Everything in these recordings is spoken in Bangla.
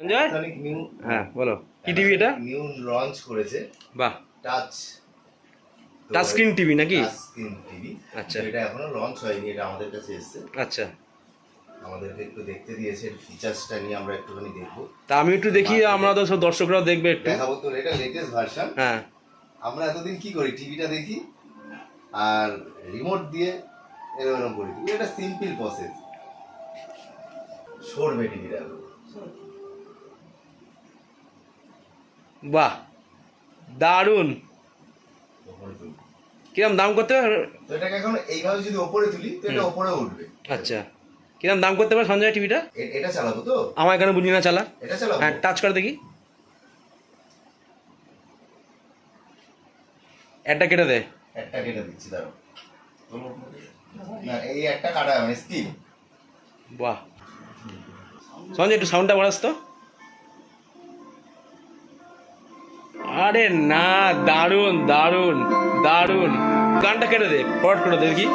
সঞ্জয় নিউ হ্যাঁ বলো। কি টিভি এটা? নিউ লঞ্চ করেছে। বাহ। টাচ টাচ স্ক্রিন টিভি নাকি? স্ক্রিন টিভি আচ্ছা। এটা এখনও লঞ্চ হয়নি এটা আমাদের কাছে এসেছে। আচ্ছা। আমাদেরকে একটু দেখতে দিয়েছে ফিচার্সটা নিয়ে আমরা একটুখানি দেখব। তা আমি একটু দেখি আমরা তো সব দর্শকরাও দেখবে একটু। দেখাবো তো এটা লেটেস্ট ভার্সন হ্যাঁ। আমরা এতদিন কি করি টিভিটা দেখি আর রিমোট দিয়ে এরকম এরকম করি। এটা সিম্পল প্রসেস সরবে টিভিটা বাহ দারুণ। কিরম দাম করতে পারবে তো এটাকে এখন এইভাবে যদি ওপরে তুলি তো এটা ওপরে উঠবে। আচ্ছা কিরম দাম করতে পারে সঞ্জয় টিভিটা? এটা চালাবো তো? আমার এখানে বুঝি না চালা। এটা চালাবো? হ্যাঁ টাচ করে দেখি। একটা কেটে দে। একটা কেটে দিচ্ছি না এই একটা কাটা মানে বাহ। সঞ্জয় একটু সাউন্ডটা বাড়াস তো। আরে না দারুণ দারুণ দারুণ। গানটা কেটে দে ফরওয়ার্ড করে দে করতে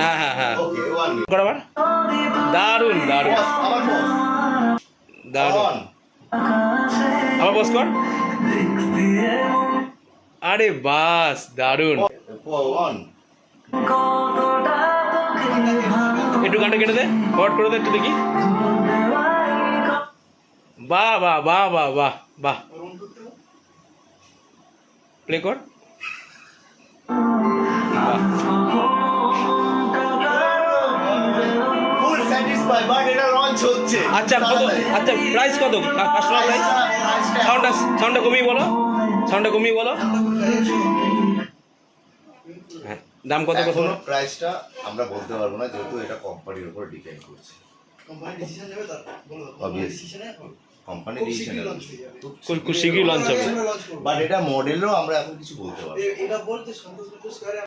হ্যাঁ, হ্যাঁ, হ্যাঁ। আবার। দারুণ দারুণ। দারুণ। আবার বস কর। আরে বাস দারুণ। একটু গানটা কেটে দে ফরওয়ার্ড করে দে একটু দেখি। বাহ বাহ বাহ বাহ বাহ বাহ। প্লে কর আচ্ছা কত আচ্ছা প্রাইস কত? কাস্টমার প্রাইস সাউন্ডটা সাউন্ডটা কমিয়ে বলো। সাউন্ডটা কমিয়ে বলো। হ্যাঁ দাম কত কত প্রাইসটা আমরা বলতে পারব না যেহেতু এটা কোম্পানির উপর ডিপেন্ড করছে। Obviously. কোম্পানি ডিসিশন খুব খুব শীঘ্রই লঞ্চ হবে। বাট এটা মডেলও আমরা এখন কিছু বলতে পারব এটা বলতে সন্তোষ স্কোয়ারে